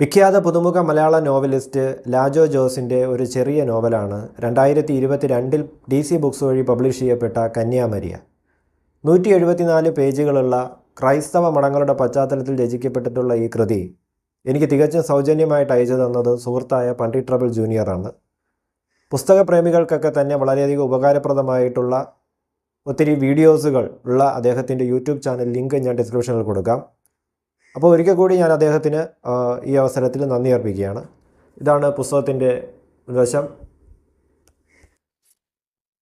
വിഖ്യാത പുതുമുഖ മലയാള നോവലിസ്റ്റ് ലാജോ ജോസിന്റെ ഒരു ചെറിയ നോവലാണ് രണ്ടായിരത്തി ഇരുപത്തി രണ്ടിൽ ഡി സി ബുക്സ് വഴി പബ്ലിഷ് ചെയ്യപ്പെട്ട കന്യാമരിയ. നൂറ്റി എഴുപത്തിനാല് പേജുകളുള്ള ക്രൈസ്തവ മഠങ്ങളുടെ പശ്ചാത്തലത്തിൽ രചിക്കപ്പെട്ടിട്ടുള്ള ഈ കൃതി എനിക്ക് തികച്ചും സൗജന്യമായിട്ട് അയച്ചു തന്നത് സുഹൃത്തായ പണ്ഡിറ്റ് ട്രബിൾ ജൂനിയറാണ്. പുസ്തകപ്രേമികൾക്കൊക്കെ തന്നെ വളരെയധികം ഉപകാരപ്രദമായിട്ടുള്ള ഒത്തിരി വീഡിയോസുകൾ ഉള്ള അദ്ദേഹത്തിന്റെ യൂട്യൂബ് ചാനൽ ലിങ്ക് ഞാൻ ഡിസ്ക്രിപ്ഷനിൽ കൊടുക്കാം. അപ്പോൾ ഒരിക്കൽ കൂടി ഞാൻ അദ്ദേഹത്തിന് ഈ അവസരത്തിൽ നന്ദി അർപ്പിക്കുകയാണ്. ഇതാണ് പുസ്തകത്തിന്റെ വശം.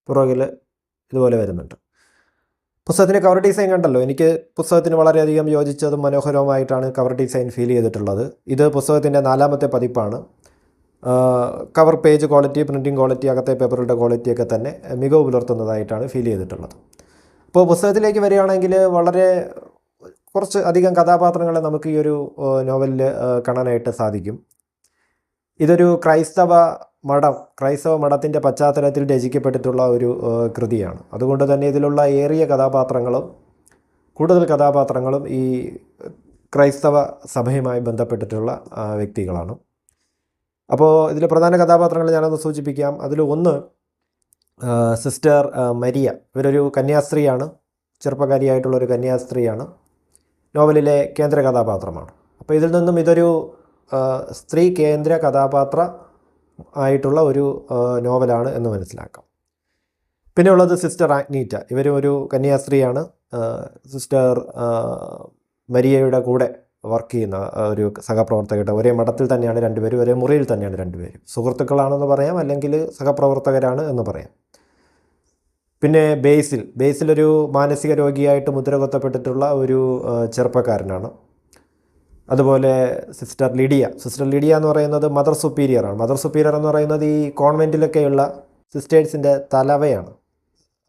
പുറകിൽ ഇതുപോലെ വരുന്നുണ്ട്. പുസ്തകത്തിന്റെ കവർ ഡിസൈൻ കണ്ടല്ലോ. എനിക്ക് പുസ്തകത്തിന് വളരെയധികം യോജിച്ചതും മനോഹരവുമായിട്ടാണ് കവർ ഡിസൈൻ ഫീൽ ചെയ്തിട്ടുള്ളത്. ഇത് പുസ്തകത്തിന്റെ നാലാമത്തെ പതിപ്പാണ്. Cover page quality printing quality അകത്തെ പേപ്പറുടെ ക്വാളിറ്റിയൊക്കെ തന്നെ മികവ് പുലർത്തുന്നതായിട്ടാണ് ഫീൽ ചെയ്തിട്ടുള്ളത്. അപ്പോൾ പുസ്തകത്തിലേക്ക് വരികയാണെങ്കിൽ വളരെ കുറച്ച് അധികം കഥാപാത്രങ്ങളെ നമുക്ക് ഈ ഒരു നോവലിൽ കാണാനായിട്ട് സാധിക്കും. ഇതൊരു ക്രൈസ്തവ മഠം ക്രൈസ്തവ മഠത്തിന്റെ പശ്ചാത്തലത്തിൽ രചിക്കപ്പെട്ടിട്ടുള്ള ഒരു കൃതിയാണ്. അതുകൊണ്ട് തന്നെ ഇതിലുള്ള ഏറിയ കഥാപാത്രങ്ങളും കൂടുതൽ കഥാപാത്രങ്ങളും ഈ ക്രൈസ്തവ സഭയുമായി ബന്ധപ്പെട്ടിട്ടുള്ള വ്യക്തികളാണ്. അപ്പോൾ ഇതിൽ പ്രധാന കഥാപാത്രങ്ങൾ ഞാനൊന്ന് സൂചിപ്പിക്കാം. അതിൽ ഒന്ന് സിസ്റ്റർ മരിയ. ഇവരൊരു കന്യാസ്ത്രീയാണ്. ചെറുപ്പക്കാരിയായിട്ടുള്ളൊരു കന്യാസ്ത്രീയാണ്. നോവലിലെ കേന്ദ്ര കഥാപാത്രമാണ്. അപ്പോൾ ഇതിൽ നിന്നും ഇതൊരു സ്ത്രീ കേന്ദ്ര കഥാപാത്ര ആയിട്ടുള്ള ഒരു നോവലാണ് എന്ന് മനസ്സിലാക്കാം. പിന്നെ ഉള്ളത് സിസ്റ്റർ ആഗ്നീറ്റ. ഇവരും ഒരു കന്യാസ്ത്രീയാണ്. സിസ്റ്റർ മരിയയുടെ കൂടെ വർക്ക് ചെയ്യുന്ന ഒരു സഹപ്രവർത്തകരുടെ ഒരേ മഠത്തിൽ തന്നെയാണ് രണ്ടുപേരും ഒരേ മുറിയിൽ തന്നെയാണ് രണ്ടുപേരും. സുഹൃത്തുക്കളാണെന്ന് പറയാം അല്ലെങ്കിൽ സഹപ്രവർത്തകരാണ് എന്ന് പറയാം. പിന്നെ ബേസിൽ ബേസിലൊരു മാനസിക രോഗിയായിട്ട് മുദ്ര കൊത്തപ്പെട്ടിട്ടുള്ള ഒരു ചെറുപ്പക്കാരനാണ്. അതുപോലെ സിസ്റ്റർ ലിഡിയ. സിസ്റ്റർ ലിഡിയ എന്ന് പറയുന്നത് മദർ സുപ്പീരിയറാണ് മദർ സുപ്പീരിയർ എന്ന് പറയുന്നത് ഈ കോൺവെന്റിലൊക്കെയുള്ള സിസ്റ്റേഴ്സിന്റെ തലവയാണ്.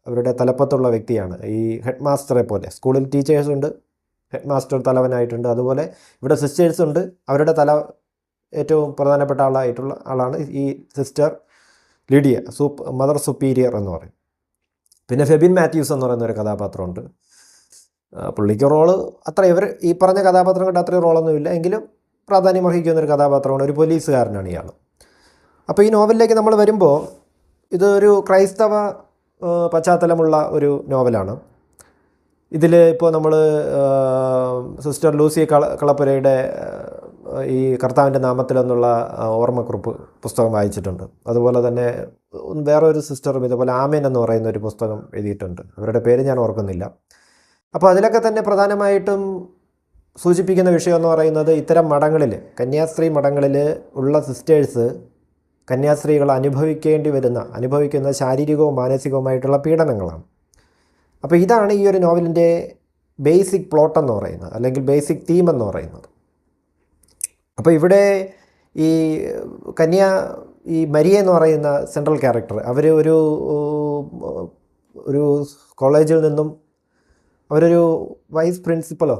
അവരുടെ തലപ്പത്തുള്ള വ്യക്തിയാണ്. ഈ ഹെഡ് മാസ്റ്ററെ പോലെ. സ്കൂളിൽ ടീച്ചേഴ്സ് ഉണ്ട് ഹെഡ് മാസ്റ്റർ തലവനായിട്ടുണ്ട്. അതുപോലെ ഇവിടെ സിസ്റ്റേഴ്സ് ഉണ്ട്. അവരുടെ തല ഏറ്റവും പ്രധാനപ്പെട്ട ആളായിട്ടുള്ള ആളാണ് ഈ സിസ്റ്റർ ലിഡിയ. സൂപ്പ് മദർ സുപ്പീരിയർ എന്ന് പറയും. പിന്നെ ഫെബിൻ മാത്യൂസ് എന്ന് പറയുന്ന ഒരു കഥാപാത്രമുണ്ട്. പുള്ളിക്ക് റോൾ അത്ര ഇവർ ഈ പറഞ്ഞ കഥാപാത്രങ്ങളുടെ അത്രയും റോളൊന്നുമില്ല എങ്കിലും പ്രാധാന്യം അർഹിക്കുന്ന ഒരു കഥാപാത്രമാണ്. ഒരു പോലീസുകാരനാണ് ഇയാൾ അപ്പോൾ ഈ നോവലിലേക്ക് നമ്മൾ വരുമ്പോൾ ഇതൊരു ക്രൈസ്തവ പശ്ചാത്തലമുള്ള ഒരു നോവലാണ്. ഇതിൽ ഇപ്പോൾ നമ്മൾ സിസ്റ്റർ ലൂസി കള കളപ്പുരയുടെ ഈ കർത്താവിന്റെ നാമത്തിലെന്നുള്ള ഓർമ്മക്കുറിപ്പ് പുസ്തകം വായിച്ചിട്ടുണ്ട്. അതുപോലെ തന്നെ വേറൊരു സിസ്റ്ററും ഇതുപോലെ ആമേൻ എന്ന് പറയുന്ന ഒരു പുസ്തകം എഴുതിയിട്ടുണ്ട്. അവരുടെ പേര് ഞാൻ ഓർക്കുന്നില്ല. അപ്പോൾ അതിലൊക്കെ തന്നെ പ്രധാനമായിട്ടും സൂചിപ്പിക്കുന്ന വിഷയം എന്ന് പറയുന്നത് ഇത്തരം മഠങ്ങളിൽ കന്യാസ്ത്രീ മഠങ്ങളിൽ ഉള്ള സിസ്റ്റേഴ്സ് കന്യാസ്ത്രീകൾ അനുഭവിക്കേണ്ടി വരുന്ന അനുഭവിക്കുന്ന ശാരീരികവും മാനസികവുമായിട്ടുള്ള പീഡനങ്ങളാണ്. അപ്പോൾ ഇതാണ് ഈ ഒരു നോവലിന്റെ ബേസിക് പ്ലോട്ട് എന്ന് പറയുന്നത് അല്ലെങ്കിൽ ബേസിക് തീം എന്ന് പറയുന്നത്. അപ്പോൾ ഇവിടെ ഈ കന്യ ഈ മരിയ എന്ന് പറയുന്ന സെൻട്രൽ ക്യാരക്ടർ അവർ ഒരു ഒരു കോളേജിൽ നിന്നും അവരൊരു വൈസ് പ്രിൻസിപ്പലോ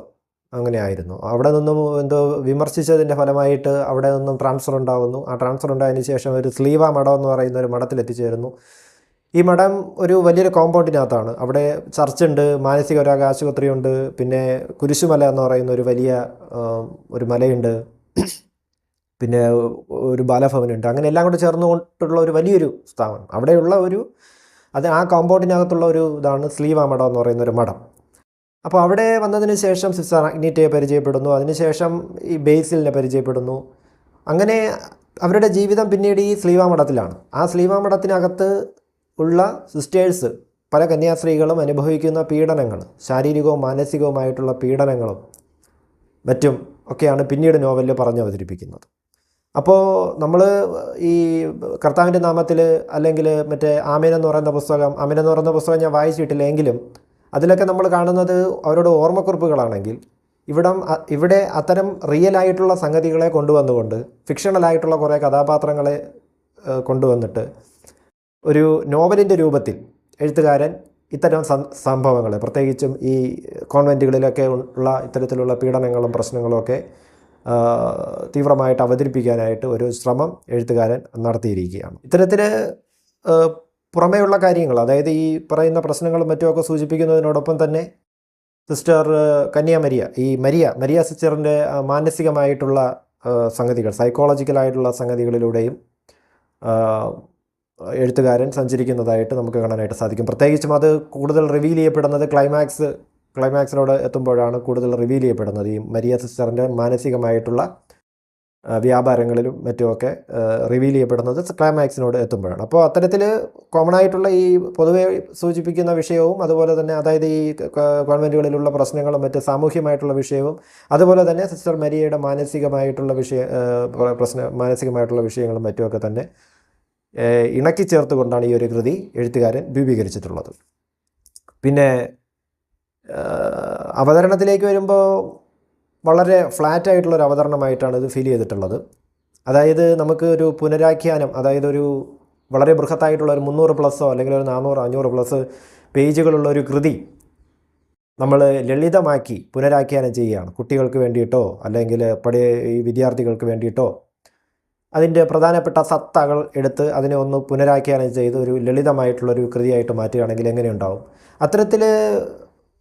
അങ്ങനെ ആയിരുന്നു. അവിടെ നിന്നും എന്തോ വിമർശിച്ചതിന്റെ ഫലമായിട്ട് അവിടെ നിന്നും ട്രാൻസ്ഫർ ഉണ്ടാകുന്നു ആ ട്രാൻസ്ഫർ ഉണ്ടായതിന് ശേഷം ഒരു സ്ലീവ മഠം എന്ന് പറയുന്ന ഒരു മഠത്തിൽ എത്തിച്ചേരുന്നു. ഈ മഠം ഒരു വലിയൊരു കോമ്പൗണ്ടിനകത്താണ് അവിടെ ചർച്ചുണ്ട് മാനസിക രോഗ ആശുപത്രിയുണ്ട് പിന്നെ കുരിശുമല എന്ന് പറയുന്ന ഒരു വലിയ ഒരു മലയുണ്ട്. പിന്നെ ഒരു ബാലഭവനുണ്ട്. അങ്ങനെ എല്ലാം കൂടെ ചേർന്നുകൊണ്ടുള്ള ഒരു വലിയൊരു സ്ഥാപനം. അവിടെയുള്ള ഒരു അത് ആ കോമ്പൗണ്ടിനകത്തുള്ള ഒരു ഇതാണ് സ്ലീവ മഠം എന്ന് പറയുന്ന ഒരു മഠം. അപ്പോൾ അവിടെ വന്നതിന് ശേഷം സിസ്റ്റർ അഗ്നിറ്റയെ പരിചയപ്പെടുന്നു. അതിനുശേഷം ഈ ബേസിലിനെ പരിചയപ്പെടുന്നു. അങ്ങനെ അവരുടെ ജീവിതം പിന്നീട് ഈ സ്ലീവ മഠത്തിലാണ്. ആ സ്ലീവ മഠത്തിനകത്ത് ഉള്ള സിസ്റ്റേഴ്സ് പല കന്യാസ്ത്രീകളും അനുഭവിക്കുന്ന പീഡനങ്ങൾ ശാരീരികവും മാനസികവുമായിട്ടുള്ള പീഡനങ്ങളും മറ്റും ഒക്കെയാണ് പിന്നീട് നോവലിൽ പറഞ്ഞ് അവതരിപ്പിക്കുന്നത് അപ്പോൾ നമ്മൾ ഈ കർത്താവിന്റെ നാമത്തിൽ അല്ലെങ്കിൽ മറ്റേ ആമീൻ എന്ന് പറയുന്ന പുസ്തകം ആമീൻ എന്ന് പറയുന്ന പുസ്തകം ഞാൻ വായിച്ചിട്ടില്ല എങ്കിലും അതിലൊക്കെ നമ്മൾ കാണുന്നത് അവരുടെ ഓർമ്മക്കുറിപ്പുകളാണെങ്കിൽ ഇവിടം ഇവിടെ അത്തരം റിയൽ ആയിട്ടുള്ള സംഗതികളെ കൊണ്ടുവന്നുകൊണ്ട് ഫിക്ഷണലായിട്ടുള്ള കുറേ കഥാപാത്രങ്ങളെ കൊണ്ടുവന്നിട്ട് ഒരു നോവലിന്റെ രൂപത്തിൽ എഴുത്തുകാരൻ ഇത്തരം സംഭവങ്ങൾ പ്രത്യേകിച്ചും ഈ കോൺവെന്റുകളിലൊക്കെ ഉള്ള ഇത്തരത്തിലുള്ള പീഡനങ്ങളും പ്രശ്നങ്ങളും ഒക്കെ തീവ്രമായിട്ട് അവതരിപ്പിക്കാനായിട്ട് ഒരു ശ്രമം എഴുത്തുകാരൻ നടത്തിയിരിക്കുകയാണ്. ഇത്തരത്തിൽ പുറമേയുള്ള കാര്യങ്ങൾ അതായത് ഈ പറയുന്ന പ്രശ്നങ്ങളും മറ്റുമൊക്കെ സൂചിപ്പിക്കുന്നതിനോടൊപ്പം തന്നെ സിസ്റ്റർ കന്യാമരിയ ഈ മരിയ മരിയ സിസ്റ്ററിന്റെ മാനസികമായിട്ടുള്ള സംഗതികൾ സൈക്കോളജിക്കലായിട്ടുള്ള സംഗതികളിലൂടെയും എഴുത്തുകാരൻ സഞ്ചരിക്കുന്നതായിട്ട് നമുക്ക് കാണാനായിട്ട് സാധിക്കും. പ്രത്യേകിച്ചും അത് കൂടുതൽ റിവീൽ ചെയ്യപ്പെടുന്നത് ക്ലൈമാക്സ് ക്ലൈമാക്സിനോട് എത്തുമ്പോഴാണ് കൂടുതൽ റിവീൽ ചെയ്യപ്പെടുന്നത്. ഈ മരിയ സിസ്റ്ററിന്റെ മാനസികമായിട്ടുള്ള വ്യാപാരങ്ങളിലും മറ്റുമൊക്കെ റിവീൽ ചെയ്യപ്പെടുന്നത് ക്ലൈമാക്സിനോട് എത്തുമ്പോഴാണ്. അപ്പോൾ അത്തരത്തിൽ കോമൺ ആയിട്ടുള്ള ഈ പൊതുവെ സൂചിപ്പിക്കുന്ന വിഷയവും അതുപോലെ തന്നെ അതായത് ഈ കോൺവെന്റുകളിലുള്ള പ്രശ്നങ്ങളും മറ്റ് സാമൂഹ്യമായിട്ടുള്ള വിഷയവും അതുപോലെ തന്നെ സിസ്റ്റർ മരിയയുടെ മാനസികമായിട്ടുള്ള വിഷയ പ്രശ്ന മാനസികമായിട്ടുള്ള വിഷയങ്ങളും മറ്റുമൊക്കെ തന്നെ ഇണക്കി ചേർത്തുകൊണ്ടാണ് ഈ ഒരു കൃതി എഴുത്തുകാരൻ രൂപീകരിച്ചിട്ടുള്ളത്. പിന്നെ അവതരണത്തിലേക്ക് വരുമ്പോൾ വളരെ ഫ്ലാറ്റായിട്ടുള്ളൊരു അവതരണമായിട്ടാണ് ഇത് ഫീൽ ചെയ്തിട്ടുള്ളത്. അതായത് നമുക്ക് ഒരു പുനരാഖ്യാനം അതായത് ഒരു വളരെ ബൃഹത്തായിട്ടുള്ള ഒരു മുന്നൂറ് പ്ലസ്സോ അല്ലെങ്കിൽ ഒരു നാനൂറ് അഞ്ഞൂറ് പ്ലസ് പേജുകളുള്ള ഒരു കൃതി നമ്മൾ ലളിതമാക്കി പുനരാഖ്യാനം ചെയ്യുകയാണ്. കുട്ടികൾക്ക് വേണ്ടിയിട്ടോ അല്ലെങ്കിൽ പടി ഈ വിദ്യാർത്ഥികൾക്ക് വേണ്ടിയിട്ടോ അതിന്റെ പ്രധാനപ്പെട്ട സത്തകൾ എടുത്ത് അതിനെ ഒന്ന് പുനരാഖ്യാനം ചെയ്ത് ഒരു ലളിതമായിട്ടുള്ളൊരു കൃതിയായിട്ട് മാറ്റുകയാണെങ്കിൽ എങ്ങനെയുണ്ടാവും? അത്തരത്തിൽ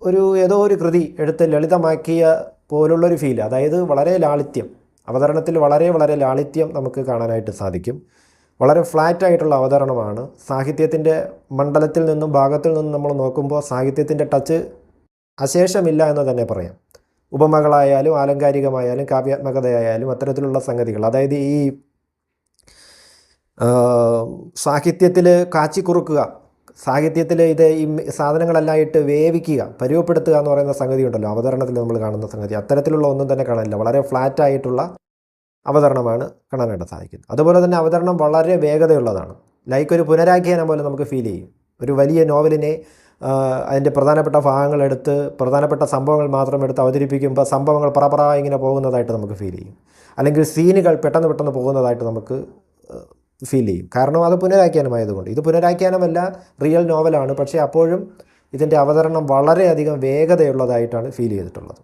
ഒരു ഏതോ ഒരു കൃതി എടുത്ത് ലളിതമാക്കിയ പോലുള്ളൊരു ഫീൽ അതായത് വളരെ ലാളിത്യം അവതരണത്തിൽ വളരെ വളരെ ലാളിത്യം നമുക്ക് കാണാനായിട്ട് സാധിക്കും. വളരെ ഫ്ലാറ്റായിട്ടുള്ള അവതരണമാണ്. സാഹിത്യത്തിന്റെ മണ്ഡലത്തിൽ നിന്നും ഭാഗത്തിൽ നിന്നും നമ്മൾ നോക്കുമ്പോൾ സാഹിത്യത്തിന്റെ ടച്ച് അശേഷമില്ല എന്ന് തന്നെ പറയാം. ഉപമകളായാലും ആലങ്കാരികമായാലും കാവ്യാത്മകതയായാലും അത്തരത്തിലുള്ള സംഗതികൾ അതായത് ഈ സാഹിത്യത്തിൽ കാച്ചിക്കുറുക്കുക സാഹിത്യത്തിൽ ഇത് ഈ സാധനങ്ങളെല്ലാം ഇട്ട് വേവിക്കുക പരുവപ്പെടുത്തുക എന്ന് പറയുന്ന സംഗതി ഉണ്ടല്ലോ. അവതരണത്തിൽ നമ്മൾ കാണുന്ന സംഗതി. അത്തരത്തിലുള്ള ഒന്നും തന്നെ കാണാനില്ല വളരെ ഫ്ലാറ്റ് ആയിട്ടുള്ള അവതരണമാണ് കാണാനായിട്ട് സാധിക്കുന്നത്. അതുപോലെ തന്നെ അവതരണം വളരെ വേഗതയുള്ളതാണ്. ലൈക്ക് ഒരു പുനരാഖ്യാനം പോലെ നമുക്ക് ഫീൽ ചെയ്യും. ഒരു വലിയ നോവലിനെ അതിന്റെ പ്രധാനപ്പെട്ട ഭാഗങ്ങളെടുത്ത് പ്രധാനപ്പെട്ട സംഭവങ്ങൾ മാത്രം എടുത്ത് അവതരിപ്പിക്കുമ്പോൾ സംഭവങ്ങൾ പറ ഇങ്ങനെ പോകുന്നതായിട്ട് നമുക്ക് ഫീൽ ചെയ്യും. അല്ലെങ്കിൽ സീനുകൾ പെട്ടെന്ന് പെട്ടെന്ന് പോകുന്നതായിട്ട് നമുക്ക് ഫീൽ ചെയ്യും. കാരണം അത് പുനരാഖ്യാനമായതുകൊണ്ട്. ഇത് പുനരാഖ്യാനമല്ല റിയൽ നോവലാണ് പക്ഷേ അപ്പോഴും ഇതിന്റെ അവതരണം വളരെയധികം വേഗതയുള്ളതായിട്ടാണ് ഫീൽ ചെയ്തിട്ടുള്ളത്.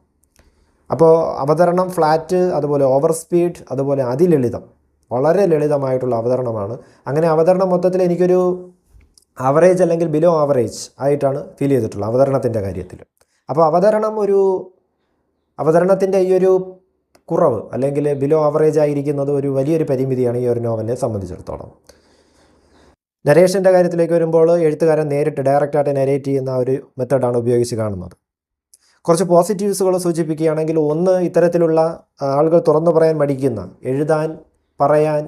അപ്പോൾ അവതരണം ഫ്ലാറ്റ് അതുപോലെ ഓവർ സ്പീഡ് അതുപോലെ അതിലളിതം. വളരെ ലളിതമായിട്ടുള്ള അവതരണമാണ്. അങ്ങനെ അവതരണം മൊത്തത്തിൽ എനിക്കൊരു ആവറേജ് അല്ലെങ്കിൽ ബിലോ ആവറേജ് ആയിട്ടാണ് ഫീൽ ചെയ്തിട്ടുള്ളത് അവതരണത്തിന്റെ കാര്യത്തിൽ. അപ്പോൾ അവതരണം ഒരു അവതരണത്തിന്റെ ഈ ഒരു കുറവ് അല്ലെങ്കിൽ ബിലോ ആവറേജ് ആയിരിക്കുന്നത് ഒരു വലിയൊരു പരിമിതിയാണ് ഈ ഒരു നോവലിനെ സംബന്ധിച്ചിടത്തോളം. നരേഷന്റെ കാര്യത്തിലേക്ക് വരുമ്പോൾ എഴുത്തുകാരൻ നേരിട്ട് ഡയറക്റ്റായിട്ട് നരേറ്റ് ചെയ്യുന്ന ഒരു മെത്തേഡാണ് ഉപയോഗിച്ച് കാണുന്നത്. കുറച്ച് പോസിറ്റീവ്സുകൾ സൂചിപ്പിക്കുകയാണെങ്കിൽ ഒന്ന് ഇത്തരത്തിലുള്ള ആളുകൾ തുറന്നു പറയാൻ മടിക്കുന്ന എഴുതാൻ പറയാൻ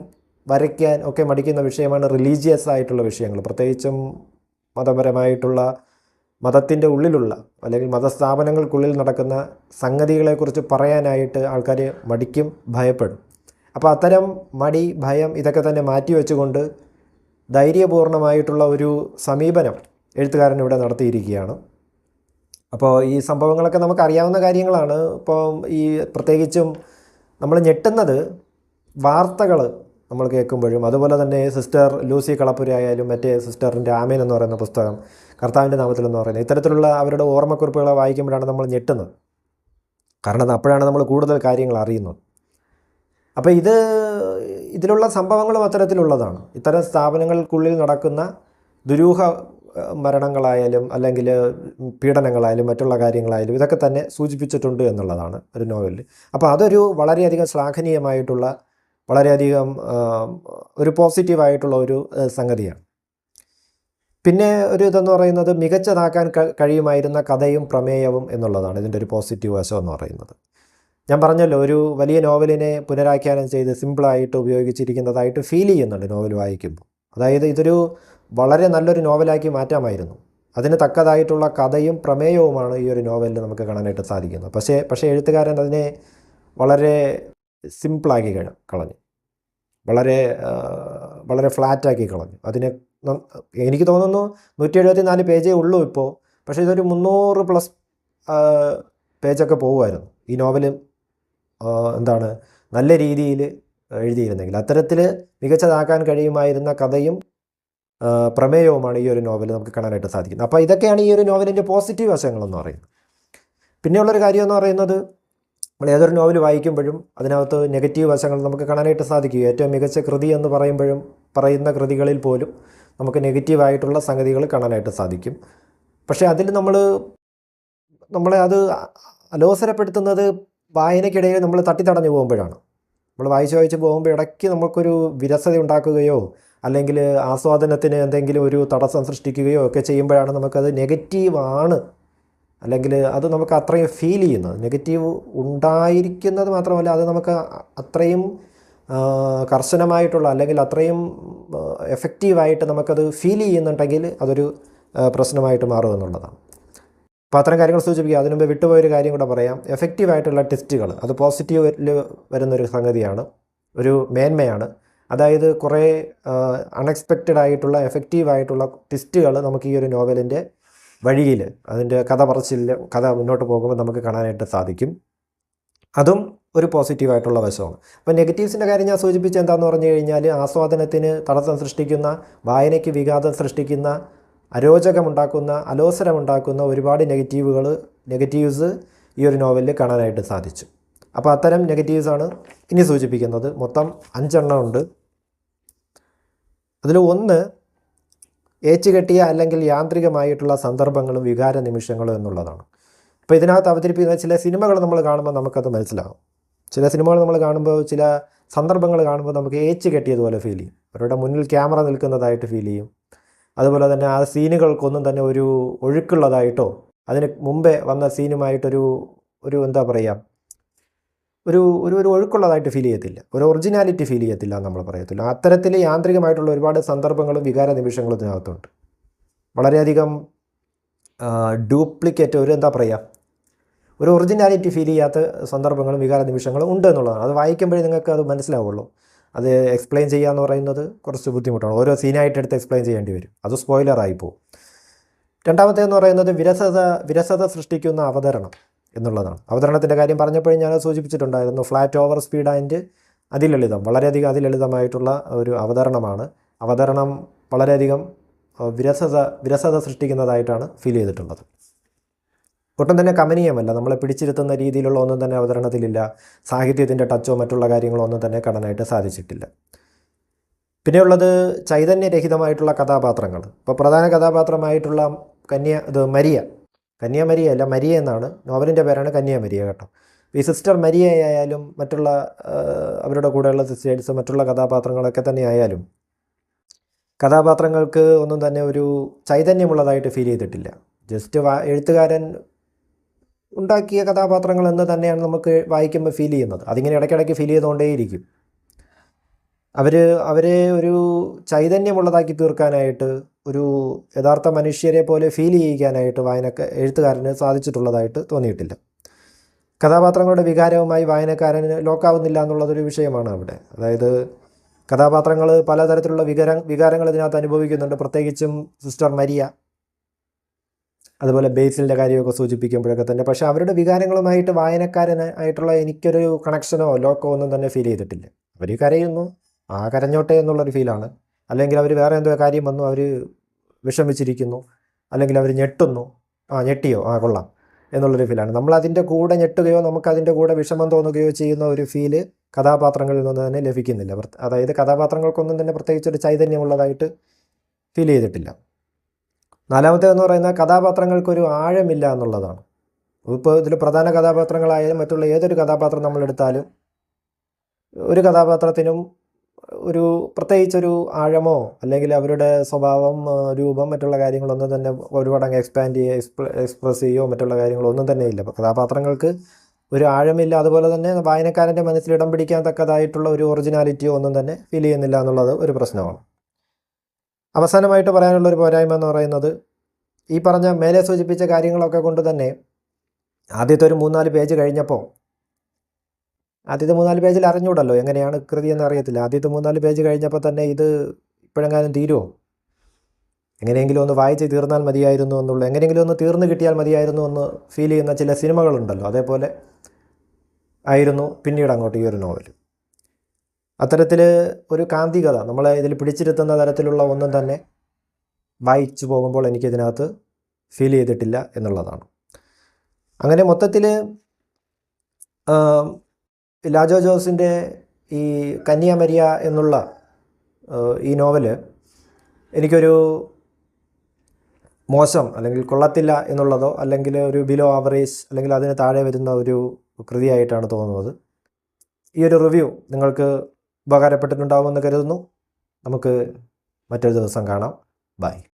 വരയ്ക്കാൻ ഒക്കെ മടിക്കുന്ന വിഷയമാണ് റിലീജിയസ് ആയിട്ടുള്ള വിഷയങ്ങൾ. പ്രത്യേകിച്ചും മതപരമായിട്ടുള്ള മതത്തിന്റെ ഉള്ളിലുള്ള അല്ലെങ്കിൽ മതസ്ഥാപനങ്ങൾക്കുള്ളിൽ നടക്കുന്ന സംഗതികളെക്കുറിച്ച് പറയാനായിട്ട് ആൾക്കാർ മടിക്കും ഭയപ്പെടും. അപ്പോൾ അത്തരം മടി ഭയം ഇതൊക്കെ തന്നെ മാറ്റി വെച്ചുകൊണ്ട് ധൈര്യപൂർണമായിട്ടുള്ള ഒരു സമീപനം എഴുത്തുകാരൻ ഇവിടെ നടത്തിയിരിക്കുകയാണ്. അപ്പോൾ ഈ സംഭവങ്ങളൊക്കെ നമുക്ക് അറിയാവുന്ന കാര്യങ്ങളാണ്. ഇപ്പോൾ ഈ പ്രത്യേകിച്ചും നമ്മൾ ഞെട്ടുന്നത് വാർത്തകൾ നമ്മൾ കേൾക്കുമ്പോഴും. അതുപോലെ തന്നെ സിസ്റ്റർ ലൂസി കളപ്പുര ആയാലും മറ്റേ സിസ്റ്ററിന്റെ ആമേൻ എന്ന് പറയുന്ന പുസ്തകം കർത്താവിന്റെ നാമത്തിൽ എന്ന് പറയുന്നത് ഇത്തരത്തിലുള്ള അവരുടെ ഓർമ്മക്കുറിപ്പുകളെ വായിക്കുമ്പോഴാണ് നമ്മൾ ഞെട്ടുന്നത്. കാരണം അപ്പോഴാണ് നമ്മൾ കൂടുതൽ കാര്യങ്ങൾ അറിയുന്നത്. അപ്പോൾ ഇത് ഇതിലുള്ള സംഭവങ്ങളും അത്തരത്തിലുള്ളതാണ്. ഇത്തരം സ്ഥാപനങ്ങൾക്കുള്ളിൽ നടക്കുന്ന ദുരൂഹ മരണങ്ങളായാലും അല്ലെങ്കിൽ പീഡനങ്ങളായാലും മറ്റുള്ള കാര്യങ്ങളായാലും ഇതൊക്കെ തന്നെ സൂചിപ്പിച്ചിട്ടുണ്ട് എന്നുള്ളതാണ് ഒരു നോവലിൽ. അപ്പോൾ അതൊരു വളരെയധികം ശ്ലാഘനീയമായിട്ടുള്ള വളരെയധികം ഒരു പോസിറ്റീവായിട്ടുള്ള ഒരു സംഗതിയാണ്. പിന്നെ ഒരു ഇതെന്ന് പറയുന്നത് മികച്ചതാക്കാൻ കഴിയുമായിരുന്ന കഥയും പ്രമേയവും എന്നുള്ളതാണ് ഇതിന്റെ ഒരു പോസിറ്റീവ് വശം എന്ന് പറയുന്നത്. ഞാൻ പറഞ്ഞല്ലോ ഒരു വലിയ നോവലിനെ പുനരാഖ്യാനം ചെയ്ത് സിമ്പിളായിട്ട് ഉപയോഗിച്ചിരിക്കുന്നതായിട്ട് ഫീൽ ചെയ്യുന്നുണ്ട് നോവൽ വായിക്കുമ്പോൾ. അതായത് ഇതൊരു വളരെ നല്ലൊരു നോവലാക്കി മാറ്റാമായിരുന്നു. അതിന് തക്കതായിട്ടുള്ള കഥയും പ്രമേയവുമാണ് ഈ ഒരു നോവലിൽ നമുക്ക് കാണാനായിട്ട് സാധിക്കുന്നത്. പക്ഷേ പക്ഷേ എഴുത്തുകാരൻ അതിനെ വളരെ സിമ്പിളാക്കി കളഞ്ഞു. വളരെ വളരെ ഫ്ലാറ്റാക്കി കളഞ്ഞു. അതിനെ എനിക്ക് തോന്നുന്നു നൂറ്റി എഴുപത്തി നാല് പേജേ ഉള്ളൂ ഇപ്പോൾ. പക്ഷേ ഇതൊരു മുന്നൂറ് പ്ലസ് പേജൊക്കെ പോകുമായിരുന്നു. ഈ നോവൽ എന്താണ് നല്ല രീതിയിൽ എഴുതിയിരുന്നെങ്കിൽ. അത്തരത്തിൽ മികച്ചതാക്കാൻ കഴിയുമായിരുന്ന കഥയും പ്രമേയവുമാണ് ഈ ഒരു നോവൽ നമുക്ക് കാണാനായിട്ട് സാധിക്കുന്നത്. അപ്പോൾ ഇതൊക്കെയാണ് ഈ ഒരു നോവലിന്റെ പോസിറ്റീവ് വശങ്ങളെന്ന് പറയുന്നത്. പിന്നെയുള്ളൊരു കാര്യം എന്ന് പറയുന്നത് നമ്മൾ ഏതൊരു നോവൽ വായിക്കുമ്പോഴും അതിനകത്ത് നെഗറ്റീവ് വശങ്ങൾ നമുക്ക് കാണാനായിട്ട് സാധിക്കും. ഏറ്റവും മികച്ച കൃതി എന്ന് പറയുമ്പോഴും പറയുന്ന കൃതികളിൽ പോലും നമുക്ക് നെഗറ്റീവായിട്ടുള്ള സംഗതികൾ കാണാനായിട്ട് സാധിക്കും. പക്ഷേ അതിൽ നമ്മൾ നമ്മളെ അത് അലോസരപ്പെടുത്തുന്നത് വായനയ്ക്കിടയിൽ നമ്മൾ തട്ടി തടഞ്ഞു പോകുമ്പോഴാണ്. നമ്മൾ വായിച്ച് വായിച്ച് പോകുമ്പോൾ ഇടയ്ക്ക് നമുക്കൊരു വിരസത ഉണ്ടാക്കുകയോ അല്ലെങ്കിൽ ആസ്വാദനത്തിന് എന്തെങ്കിലും ഒരു തടസ്സം സൃഷ്ടിക്കുകയോ ഒക്കെ ചെയ്യുമ്പോഴാണ് നമുക്കത് നെഗറ്റീവാണ് അല്ലെങ്കിൽ അത് നമുക്ക് അത്രയും ഫീൽ ചെയ്യുന്നത്. നെഗറ്റീവ് ഉണ്ടായിരിക്കുന്നത് മാത്രമല്ല അത് നമുക്ക് അത്രയും കർശനമായിട്ടുള്ള അല്ലെങ്കിൽ അത്രയും എഫക്റ്റീവായിട്ട് നമുക്കത് ഫീൽ ചെയ്യുന്നുണ്ടെങ്കിൽ അതൊരു പ്രശ്നമായിട്ട് മാറും എന്നുള്ളതാണ്. അപ്പോൾ അത്തരം കാര്യങ്ങൾ സൂചിപ്പിക്കുക. അതിനു മുമ്പ് വിട്ടുപോയൊരു കാര്യം കൂടെ പറയാം. എഫക്റ്റീവായിട്ടുള്ള ടെസ്റ്റുകൾ അത് പോസിറ്റീവിൽ വരുന്നൊരു സംഗതിയാണ്. ഒരു മേന്മയാണ്. അതായത് കുറേ അൺഎക്സ്പെക്റ്റഡ് ആയിട്ടുള്ള എഫക്റ്റീവായിട്ടുള്ള ടെസ്റ്റുകൾ നമുക്ക് ഈ ഒരു നോവലിന്റെ വഴിയിൽ അതിന്റെ കഥ പറച്ചിൽ കഥ മുന്നോട്ട് പോകുമ്പോൾ നമുക്ക് കാണാനായിട്ട് സാധിക്കും. അതും ഒരു പോസിറ്റീവായിട്ടുള്ള വശമാണ്. അപ്പോൾ നെഗറ്റീവ്സിന്റെ കാര്യം ഞാൻ സൂചിപ്പിച്ച എന്താണെന്ന് പറഞ്ഞു കഴിഞ്ഞാൽ ആസ്വാദനത്തിന് തടസ്സം സൃഷ്ടിക്കുന്ന വായനയ്ക്ക് വിഘാതം സൃഷ്ടിക്കുന്ന അരോചകമുണ്ടാക്കുന്ന അലോസരമുണ്ടാക്കുന്ന ഒരുപാട് നെഗറ്റീവുകൾ നെഗറ്റീവ്സ് ഈ ഒരു നോവലിൽ കാണാനായിട്ട് സാധിച്ചു. അപ്പോൾ അത്തരം നെഗറ്റീവ്സാണ് ഇനി സൂചിപ്പിക്കുന്നത്. മൊത്തം അഞ്ചെണ്ണം ഉണ്ട്. അതിൽ ഒന്ന് ഏച്ചുകെട്ടിയ അല്ലെങ്കിൽ യാന്ത്രികമായിട്ടുള്ള സന്ദർഭങ്ങളും വികാര നിമിഷങ്ങളും എന്നുള്ളതാണ്. അപ്പോൾ ഇതിനകത്ത് അവതരിപ്പിക്കുന്ന ചില സിനിമകൾ നമ്മൾ കാണുമ്പോൾ നമുക്കത് മനസ്സിലാകും ചില സിനിമകൾ നമ്മൾ കാണുമ്പോൾ ചില സന്ദർഭങ്ങൾ കാണുമ്പോൾ നമുക്ക് ഏച്ച് കെട്ടിയതുപോലെ ഫീൽ ചെയ്യും. അവരുടെ മുന്നിൽ ക്യാമറ നിൽക്കുന്നതായിട്ട് ഫീൽ ചെയ്യും. അതുപോലെ തന്നെ ആ സീനുകൾക്കൊന്നും തന്നെ ഒരു ഒഴുക്കുള്ളതായിട്ടോ അതിന് മുമ്പേ വന്ന സീനുമായിട്ടൊരു ഒരു എന്താ പറയുക ഒരു ഒരു ഒരു ഒഴുക്കുള്ളതായിട്ട് ഫീൽ ചെയ്യത്തില്ല. ഒരു ഒറിജിനാലിറ്റി ഫീൽ ചെയ്യത്തില്ല നമ്മൾ പറയത്തില്ല. അത്തരത്തിൽ യാന്ത്രികമായിട്ടുള്ള ഒരുപാട് സന്ദർഭങ്ങളും വികാര നിമിഷങ്ങളും ഇതിനകത്തുണ്ട്. വളരെയധികം ഡ്യൂപ്ലിക്കേറ്റ് ഒരു എന്താ പറയുക ഒരു ഒറിജിനാലിറ്റി ഫീൽ ചെയ്യാത്ത സന്ദർഭങ്ങളും വികാര നിമിഷങ്ങളും ഉണ്ട് എന്നുള്ളതാണ്. അത് വായിക്കുമ്പോഴേ നിങ്ങൾക്ക് അത് മനസ്സിലാവുള്ളൂ. അത് എക്സ്പ്ലെയിൻ ചെയ്യുക എന്ന് പറയുന്നത് കുറച്ച് ബുദ്ധിമുട്ടാണ്. ഓരോ സീനായിട്ട് എടുത്ത് എക്സ്പ്ലെയിൻ ചെയ്യേണ്ടി വരും. അത് സ്പോയിലറായി പോകും. രണ്ടാമത്തേന്ന് പറയുന്നത് വിരസത വിരസത സൃഷ്ടിക്കുന്ന അവതരണം. എന്നുള്ളതാണ്. അവതരണത്തിന്റെ കാര്യം പറഞ്ഞപ്പോഴും ഞാൻ സൂചിപ്പിച്ചിട്ടുണ്ടായിരുന്നു ഫ്ലാറ്റ് ഓവർ സ്പീഡ് ആൻഡ് അതിലളിതം വളരെയധികം അതിലളിതമായിട്ടുള്ള ഒരു അവതരണമാണ്. അവതരണം വളരെയധികം വിരസത വിരസത സൃഷ്ടിക്കുന്നതായിട്ടാണ് ഫീൽ ചെയ്തിട്ടുള്ളത്. ഒട്ടും തന്നെ കമനീയമല്ല നമ്മളെ പിടിച്ചിരുത്തുന്ന രീതിയിലുള്ള ഒന്നും തന്നെ അവതരണത്തിലില്ല സാഹിത്യത്തിന്റെ ടച്ചോ മറ്റുള്ള കാര്യങ്ങളോ ഒന്നും തന്നെ കാണാനായിട്ട് സാധിച്ചിട്ടില്ല. പിന്നെയുള്ളത് ചൈതന്യരഹിതമായിട്ടുള്ള കഥാപാത്രങ്ങൾ ഇപ്പോൾ പ്രധാന കഥാപാത്രമായിട്ടുള്ള കന്യ ഇത് മരിയ കന്യ മരിയ അല്ല മരിയ എന്നാണ്. നോവലിന്റെ പേരാണ് കന്യാമരിയ കേട്ടോ. ഈ സിസ്റ്റർ മരിയ ആയാലും മറ്റുള്ള അവരുടെ കൂടെയുള്ള സിസ്റ്റേഴ്സ് മറ്റുള്ള കഥാപാത്രങ്ങളൊക്കെ തന്നെ ആയാലും കഥാപാത്രങ്ങൾക്ക് ഒന്നും തന്നെ ഒരു ചൈതന്യമുള്ളതായിട്ട് ഫീൽ ചെയ്തിട്ടില്ല. ജസ്റ്റ് എഴുത്തുകാരൻ ഉണ്ടാക്കിയ കഥാപാത്രങ്ങൾ എന്ന് തന്നെയാണ് നമുക്ക് വായിക്കുമ്പോൾ ഫീൽ ചെയ്യുന്നത്. അതിങ്ങനെ ഇടയ്ക്കിടയ്ക്ക് ഫീൽ ചെയ്തുകൊണ്ടേയിരിക്കും. അവർ അവരെ ഒരു ചൈതന്യമുള്ളതാക്കി തീർക്കാനായിട്ട് ഒരു യഥാർത്ഥ മനുഷ്യരെ പോലെ ഫീൽ ചെയ്യിക്കാനായിട്ട് വായനക്ക എഴുത്തുകാരന് സാധിച്ചിട്ടുള്ളതായിട്ട് തോന്നിയിട്ടില്ല. കഥാപാത്രങ്ങളുടെ വികാരവുമായി വായനക്കാരന് ലോക്കാവുന്നില്ല എന്നുള്ളതൊരു വിഷയമാണ് അവിടെ. അതായത് കഥാപാത്രങ്ങൾ പലതരത്തിലുള്ള വികാര വികാരങ്ങൾ ഇതിനകത്ത് അനുഭവിക്കുന്നുണ്ട്. പ്രത്യേകിച്ചും സിസ്റ്റർ മരിയ അതുപോലെ ബേസിലിന്റെ കാര്യമൊക്കെ സൂചിപ്പിക്കുമ്പോഴൊക്കെ തന്നെ. പക്ഷേ അവരുടെ വികാരങ്ങളുമായിട്ട് വായനക്കാരന് ആയിട്ടുള്ള എനിക്കൊരു കണക്ഷനോ ലോക്കോ ഒന്നും തന്നെ ഫീൽ ചെയ്തിട്ടില്ല. അവർ കരയുന്നു ആ കരഞ്ഞോട്ടെ എന്നുള്ളൊരു ഫീലാണ് അല്ലെങ്കിൽ അവർ വേറെ എന്തോ കാര്യം വന്നു അവർ വിഷമിച്ചിരിക്കുന്നു അല്ലെങ്കിൽ അവർ ഞെട്ടുന്നു. ആ ഞെട്ടിയോ? ആ കൊള്ളാം. എന്നുള്ളൊരു ഫീലാണ് നമ്മൾ അതിന്റെ കൂടെ ഞെട്ടുകയോ നമുക്ക് അതിന്റെ കൂടെ വിഷമം തോന്നുകയോ ചെയ്യുന്ന ഒരു ഫീൽ കഥാപാത്രങ്ങളിൽ നിന്ന് തന്നെ ലഭിക്കുന്നില്ല. അതായത് കഥാപാത്രങ്ങൾക്കൊന്നും തന്നെ പ്രത്യേകിച്ച് ഒരു ചൈതന്യമുള്ളതായിട്ട് ഫീൽ ചെയ്തിട്ടില്ല. നാലാമത്തേതെന്ന് പറയുന്ന കഥാപാത്രങ്ങൾക്കൊരു ആഴമില്ല എന്നുള്ളതാണ്. ഇപ്പോൾ ഇതിൽ പ്രധാന കഥാപാത്രങ്ങളായാലും മറ്റുള്ള ഏതൊരു കഥാപാത്രം നമ്മളെടുത്താലും ഒരു കഥാപാത്രത്തിനും ഒരു പ്രത്യേകിച്ചൊരു ആഴമോ അല്ലെങ്കിൽ അവരുടെ സ്വഭാവം രൂപം മറ്റുള്ള കാര്യങ്ങളൊന്നും തന്നെ ഒരുപാട് അങ്ങ് എക്സ്പാൻഡ് ചെയ്യുക എക്സ്പ്ര എക്സ്പ്രസ് ചെയ്യുകയോ മറ്റുള്ള കാര്യങ്ങളൊന്നും തന്നെ ഇല്ല. കഥാപാത്രങ്ങൾക്ക് ഒരു ആഴമില്ല. അതുപോലെ തന്നെ വായനക്കാരന്റെ മനസ്സിൽ ഇടം പിടിക്കാൻ തക്കതായിട്ടുള്ള ഒരു ഒറിജിനാലിറ്റിയോ ഒന്നും തന്നെ ഫീൽ ചെയ്യുന്നില്ല എന്നുള്ളത് ഒരു പ്രശ്നമാണ്. അവസാനമായിട്ട് പറയാനുള്ള ഒരു പോരായ്മ എന്ന് പറയുന്നത് ഈ പറഞ്ഞ മേലെ സൂചിപ്പിച്ച കാര്യങ്ങളൊക്കെ കൊണ്ട് തന്നെ ആദ്യത്തെ ഒരു മൂന്നാൽ പേജ് കഴിഞ്ഞപ്പോൾ ആദ്യത്തെ മൂന്നാൽ പേജിൽ അറിഞ്ഞൂടല്ലോ എങ്ങനെയാണ് കൃതി എന്ന് അറിയത്തില്ല. ആദ്യത്തെ മൂന്നാൽ പേജ് കഴിഞ്ഞപ്പോൾ തന്നെ ഇത് ഇപ്പോഴെങ്ങാനും തീരുമോ എങ്ങനെയെങ്കിലും ഒന്ന് വായിച്ച് തീർന്നാൽ മതിയായിരുന്നു എന്നുള്ള എങ്ങനെയെങ്കിലും ഒന്ന് തീർന്നു കിട്ടിയാൽ മതിയായിരുന്നു എന്ന് ഫീൽ ചെയ്യുന്ന ചില സിനിമകളുണ്ടല്ലോ. അതേപോലെ ആയിരുന്നു പിന്നീട് അങ്ങോട്ട് ഈ ഒരു നോവൽ അത്തരത്തിൽ ഒരു കാന്തികത നമ്മളെ ഇതിൽ പിടിച്ചിരുത്തുന്ന തരത്തിലുള്ള ഒന്നും തന്നെ വായിച്ചു പോകുമ്പോൾ എനിക്കിതിനകത്ത് ഫീൽ ചെയ്തിട്ടില്ല എന്നുള്ളതാണ്. അങ്ങനെ മൊത്തത്തിൽ ലാജോ ജോസിന്റെ ഈ കന്യാമരിയ എന്നുള്ള ഈ നോവൽ എനിക്കൊരു മോശം അല്ലെങ്കിൽ കൊള്ളത്തില്ല എന്നുള്ളതോ അല്ലെങ്കിൽ ഒരു ബിലോ ആവറേജ് അല്ലെങ്കിൽ അതിന് താഴെ വരുന്ന ഒരു കൃതിയായിട്ടാണ് തോന്നുന്നത്. ഈ ഒരു റിവ്യൂ നിങ്ങൾക്ക് ഉപകാരപ്പെട്ടിട്ടുണ്ടാവുമെന്ന് കരുതുന്നു. നമുക്ക് മറ്റൊരു ദിവസം കാണാം. ബൈ